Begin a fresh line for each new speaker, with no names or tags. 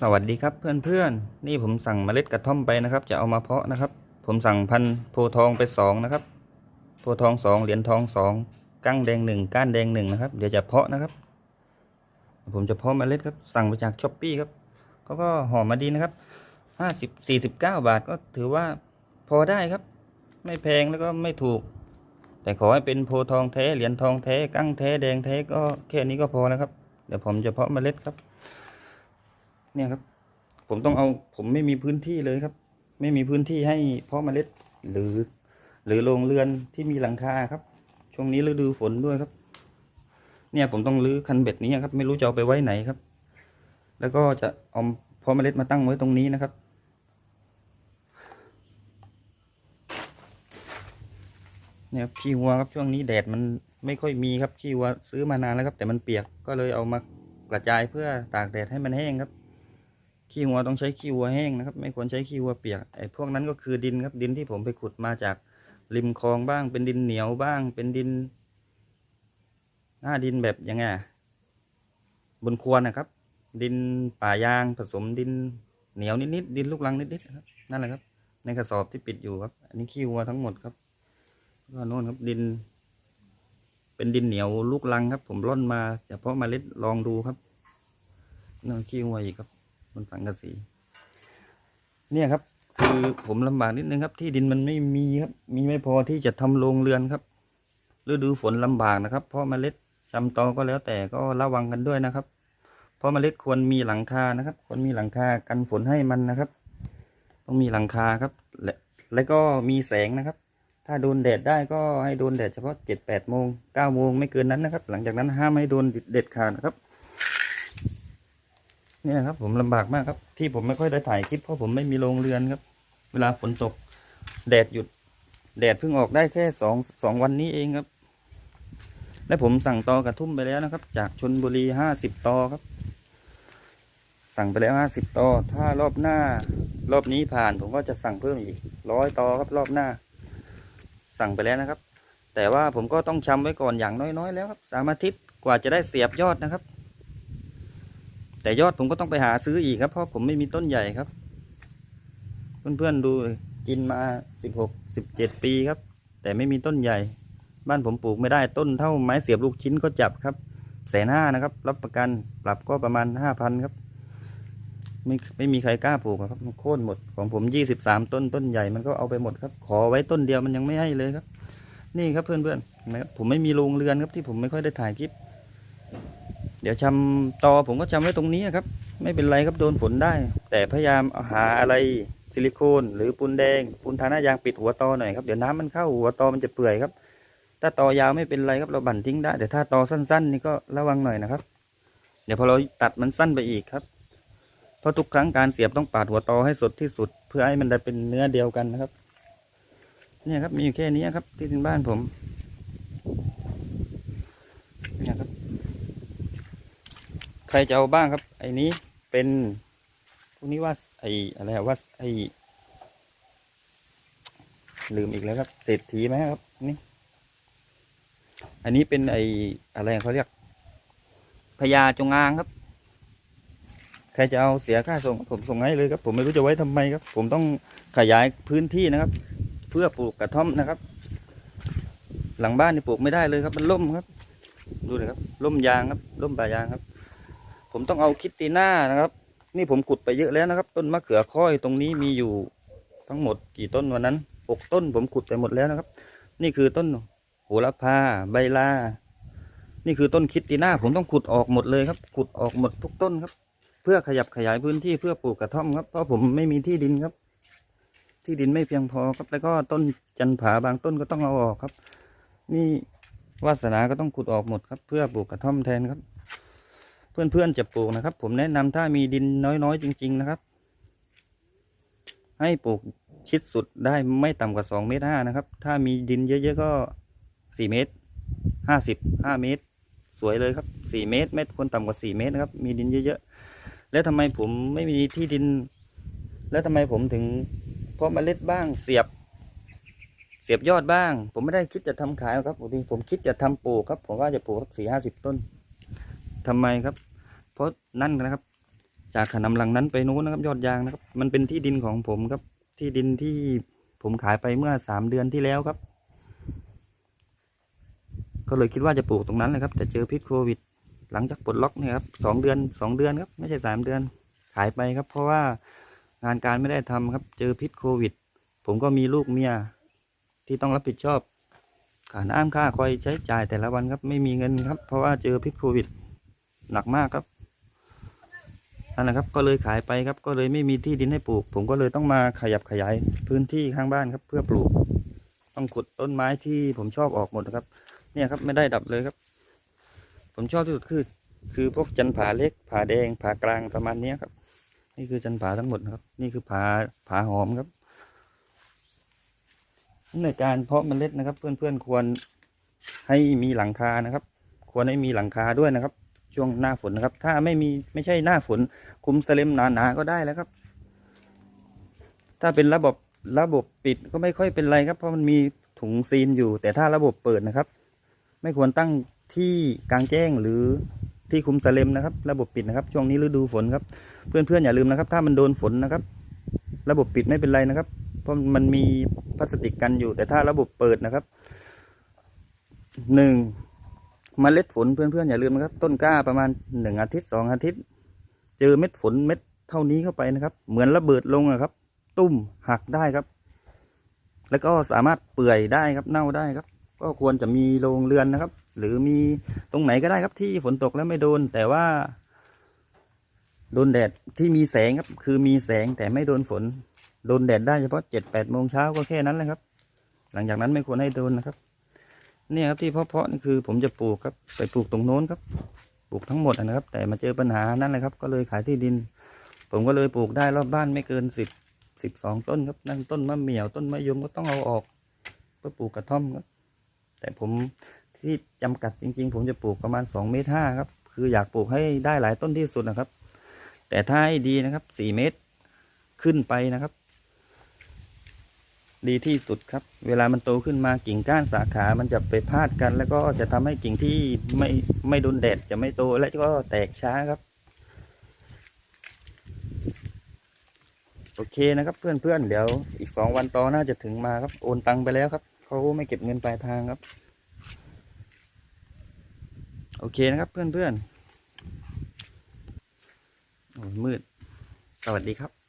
สวัสดีครับเพื่อนๆ นี่ผมสั่งเมล็ดกระท่อมไปนะครับ จะเอามาเพาะนะครับ ผมสั่งพันโพทองไปสองนะครับ โพทองสองเหรียญทองสองกั้งแดงหนึ่งก้านแดงหนึ่งนะครับ เดี๋ยวจะเพาะนะครับ ผมจะเพาะเมล็ดครับ สั่งมาจากช้อปปี้ครับเขาก็ห่อมาดีนะครับห้าสิบสี่สิบเก้าบาทก็ถือว่าพอได้ครับ ไม่แพงแล้วก็ไม่ถูก แต่ขอให้เป็นโพทองแท้เหรียญทองแท้กั้งแท้แดงแท้ก็แค่นี้ก็พอนะครับ เดี๋ยวผมจะเพาะเมล็ดครับ เนี่ยครับ ผมต้องเอาผมไม่มีพื้นที่เลยครับ ไม่มีพื้นที่ให้เพาะเมล็ดหรือ หรือโรงเรือนที่มีหลังคาครับ ช่วงนี้ฤดูฝนด้วยครับ เนี่ยผมต้องรื้อคันเบ็ดนี้ครับ ไม่รู้จะเอาไปไว้ไหนครับ แล้วก็จะเอาเพาะเมล็ดมาตั้งไว้ตรงนี้นะครับเนี่ยขี้วัวครับช่วงนี้แดดมันไม่ค่อยมีครับขี้วัวซื้อมานานแล้วครับ แต่มันเปียกก็เลยเอามากระจายเพื่อตากแดดให้มันแห้งครับ ขี้วัวต้องใช้ขี้วัวแห้งนะครับ ไม่ควรใช้ขี้วัวเปียกไอ้พวกนั้นก็คือดินครับดินที่ผมไปขุดมาจากริมคลองบ้าง เป็นดินเหนียวบ้าง เป็นดิน หน้าดินแบบยังไงบนควรนะครับ ดินป่ายางผสมดินเหนียวนิดๆดินลูกรังนิดๆครับนั่นแหละครับ ในกระสอบที่ปิดอยู่ครับ อันนี้ขี้วัวทั้งหมดครับก็โน่นครับดิน เป็นดินเหนียวลูกรังครับ ผมร่อนมาจะเพาะเมล็ดลองดูครับนั่นขี้วัวอีกครับ บนสังกะสี เนี่ยครับ คือผมลำบากนิดนึงครับ ที่ดินมันไม่มีครับ มีไม่พอที่จะทำโรงเรือนครับฤดูฝนลำบากนะครับ เพราะเมล็ดจำตอก็แล้วแต่ก็ระวังกันด้วยนะครับ เพราะเมล็ดควรมีหลังคานะครับ ควรมีหลังคากันฝนให้มันนะครับ ต้องมีหลังคาครับ และและก็มีแสงนะครับ ถ้าโดนแดดได้ก็ให้โดนแดดเฉพาะเจ็ดแปดโมงเก้าโมงไม่เกินนั้นนะครับ หลังจากนั้นห้ามให้โดนเด็ดขาดนะครับ เนี่ยครับ ผมลำบากมากครับ ที่ผมไม่ค่อยได้ถ่ายคลิปเพราะผมไม่มีโรงเรือนครับ เวลาฝนตก แดดหยุด แดดเพิ่งออกได้แค่สองสองวันนี้เองครับ และผมสั่งตอกระทุ่มไปแล้วนะครับ จากชนบุรีห้าสิบตอครับ สั่งไปแล้วห้าสิบตอ ถ้ารอบหน้ารอบนี้ผ่านผมก็จะสั่งเพิ่มอีกร้อยตอครับรอบหน้า สั่งไปแล้วนะครับ แต่ว่าผมก็ต้องชำไว้ก่อนอย่างน้อยๆ แล้วครับสามอาทิตย์กว่าจะได้เสียบยอดนะครับ แต่ยอดผมก็ต้องไปหาซื้ออีกครับ เพราะผมไม่มีต้นใหญ่ครับ เพื่อนๆดูกินมาสิบหกสิบเจ็ดปีครับ แต่ไม่มีต้นใหญ่ บ้านผมปลูกไม่ได้ต้นเท่าไม้เสียบลูกชิ้นก็จับครับแสนห้านะครับ รับประกันปรับก็ประมาณห้าพันครับ ไม่ไม่มีใครกล้าปลูกครับมันโค่นหมดของผมยี่สิบสามต้นต้นใหญ่มันก็เอาไปหมดครับ ขอไว้ต้นเดียวมันยังไม่ให้เลยครับ นี่ครับเพื่อนๆเห็นไหมครับผมไม่มีโรงเรือนครับที่ผมไม่ค่อยได้ถ่ายคลิป เดี๋ยวชำตอผมก็ชำไว้ตรงนี้ครับ ไม่เป็นไรครับโดนฝนได้ แต่พยายามหาอะไรซิลิโคนหรือปูนแดงปูนทาหน้ายางปิดหัวตอหน่อยครับเดี๋ยวน้ำมันเข้าหัวตอมันจะเปื่อยครับ ถ้าตอยาวไม่เป็นไรครับเราบั่นทิ้งได้แต่ถ้าตอสั้น ๆ นี่ก็ระวังหน่อยนะครับ เดี๋ยวพอเราตัดมันสั้นไปอีกครับ เพราะทุกครั้งการเสียบต้องปาดหัวตอให้สดที่สุด เพื่อให้มันได้เป็นเนื้อเดียวกันนะครับ เนี่ยครับมีอยู่แค่นี้ครับที่ถึงบ้านผมเนี่ยครับ ใครจะเอาบ้างครับ ไอ้นี้เป็นพวกนี้ว่าไอ้อะไรว่าไอ้ลืมอีกแล้วครับ เศรษฐีไหมครับ นี่ อันนี้เป็นไอ้อะไรเขาเรียกพญาจงอางครับ ใครจะเอาเสียค่าส่งผมส่งให้เลยครับ ผมไม่รู้จะไว้ทำไมครับ ผมต้องขยายพื้นที่นะครับ เพื่อปลูกกระท่อมนะครับ หลังบ้านนี่ปลูกไม่ได้เลยครับ มันล่มครับ ดูเลยครับล่มยางครับล่มป่ายางครับ ผมต้องเอาคิตติน่านะครับ นี่ผมขุดไปเยอะแล้วนะครับ ต้นมะเขือค่อยตรงนี้มีอยู่ทั้งหมดกี่ต้นวันนั้นหกต้นผมขุดไปหมดแล้วนะครับ นี่คือต้นโหระพาใบลา นี่คือต้นคิตติน่าผมต้องขุดออกหมดเลยครับ ขุดออกหมดทุกต้นครับ เพื่อขยับขยายพื้นที่เพื่อปลูกกระท่อมครับเพราะผมไม่มีที่ดินครับ ที่ดินไม่เพียงพอครับแล้วก็ต้นจันผาบางต้นก็ต้องเอาออกครับ นี่วาสนาก็ต้องขุดออกหมดครับ เพื่อปลูกกระท่อมแทนครับ เพื่อนๆจะปลูกนะครับ ผมแนะนำถ้ามีดินน้อยๆจริง ๆนะครับ ให้ปลูกชิดสุดได้ไม่ต่ำกว่าสองเมตรห้านะครับ ถ้ามีดินเยอะๆก็สี่เมตรห้าสิบห้าเมตร สวยเลยครับสี่เมตรเมตรควรต่ำกว่าสี่เมตรนะครับ มีดินเยอะๆ แล้วทำไมผมไม่มีที่ดิน แล้วทำไมผมถึงเพาะเมล็ดบ้างเสียบ เสียบยอดบ้าง ผมไม่ได้คิดจะทำขายครับปกติผมคิดจะทำปลูกครับ ผมว่าจะปลูกสักสี่ห้าสิบต้นทำไมครับ เพราะนั่นนะครับ จากขนำหลังนั้นไปนู้นนะครับ ยอดยางนะครับ มันเป็นที่ดินของผมครับ ที่ดินที่ผมขายไปเมื่อสามเดือนที่แล้วครับ ก็เลยคิดว่าจะปลูกตรงนั้นเลยครับ แต่เจอพิษโควิด หลังจากปลดล็อกเนี่ยครับสองเดือนสองเดือนครับ ไม่ใช่สามเดือนขายไปครับ เพราะว่างานการไม่ได้ทำครับ เจอพิษโควิด ผมก็มีลูกเมียที่ต้องรับผิดชอบค่าน้ำค่าคอยใช้จ่ายแต่ละวันครับ ไม่มีเงินครับ เพราะว่าเจอพิษโควิด หนักมากครับ นั่นแหละครับก็เลยขายไปครับก็เลยไม่มีที่ดินให้ปลูก ผมก็เลยต้องมาขยับขยายพื้นที่ข้างบ้านครับ เพื่อปลูก ต้องขุดต้นไม้ที่ผมชอบออกหมดครับ เนี่ยครับไม่ได้ดับเลยครับ ผมชอบที่สุดคือ คือพวกจันผาเล็กผาแดงผากลางประมาณนี้ครับ นี่คือจันผาทั้งหมดครับ นี่คือผาผาหอมครับ ในการเพาะเมล็ดนะครับ เพื่อนๆควรให้มีหลังคานะครับ ควรให้มีหลังคาด้วยนะครับ ช่วงหน้าฝนนะครับ ถ้าไม่มีไม่ใช่หน้าฝน คุมสเลมหนาๆก็ได้แล้วครับ ถ้าเป็นระบบระบบปิดก็ไม่ค่อยเป็นไรครับ เพราะมันมีถุงซีนอยู่ แต่ถ้าระบบเปิดนะครับ ไม่ควรตั้งที่กลางแจ้งหรือที่คุมสเลมนะครับ ระบบปิดนะครับ ช่วงนี้ฤดูฝนครับ เพื่อนๆอย่าลืมนะครับ ถ้ามันโดนฝนนะครับ ระบบปิดไม่เป็นไรนะครับ เพราะมันมีพลาสติกกันอยู่ แต่ถ้าระบบเปิดนะครับหนึ่ง เมล็ดฝนเพื่อนๆอย่าลืมนะครับ ต้นกล้าประมาณหนึ่งอาทิตย์สองอาทิตย์ เจอเม็ดฝนเม็ดเท่านี้เข้าไปนะครับ เหมือนระเบิดลงอะครับ ตุ้มหักได้ครับ แล้วก็สามารถเปื่อยได้ครับเน่าได้ครับ ก็ควรจะมีโรงเรือนนะครับ หรือมีตรงไหนก็ได้ครับที่ฝนตกแล้วไม่โดน แต่ว่าโดนแดดที่มีแสงครับ คือมีแสงแต่ไม่โดนฝน โดนแดดได้เฉพาะเจ็ดแปดโมงเช้าก็แค่นั้นแหละครับ หลังจากนั้นไม่ควรให้โดนนะครับ เนี่ยครับที่เพาะๆนี่คือผมจะปลูกครับไปปลูกตรงโน้นครับ ปลูกทั้งหมดนะครับ แต่มาเจอปัญหานั่นแหละครับ ก็เลยขายที่ดิน ผมก็เลยปลูกได้รอบบ้านไม่เกินสิบสิบสองต้นครับนั่นต้นมะเหมี่ยวต้นมะยมก็ต้องเอาออก เพื่อปลูกกระท่อมครับแต่ผมที่จำกัดจริง ๆ ผมจะปลูกประมาณสองเมตรห้าครับ คืออยากปลูกให้ได้หลายต้นที่สุดนะครับ แต่ถ้าให้ดีนะครับสี่เมตรขึ้นไปนะครับ ดีที่สุดครับ เวลามันโตขึ้นมากิ่งก้านสาขามันจะไปพาดกัน แล้วก็จะทำให้กิ่งที่ไม่ไม่โดนแดดจะไม่โตและก็แตกช้าครับ โอเคนะครับเพื่อนๆเดี๋ยวอีกสองวันต่อน่าจะถึงมาครับโอนตังไปแล้วครับเขาไม่เก็บเงินปลายทางครับ โอเคนะครับเพื่อนๆโอ้ยมืด สวัสดีครับ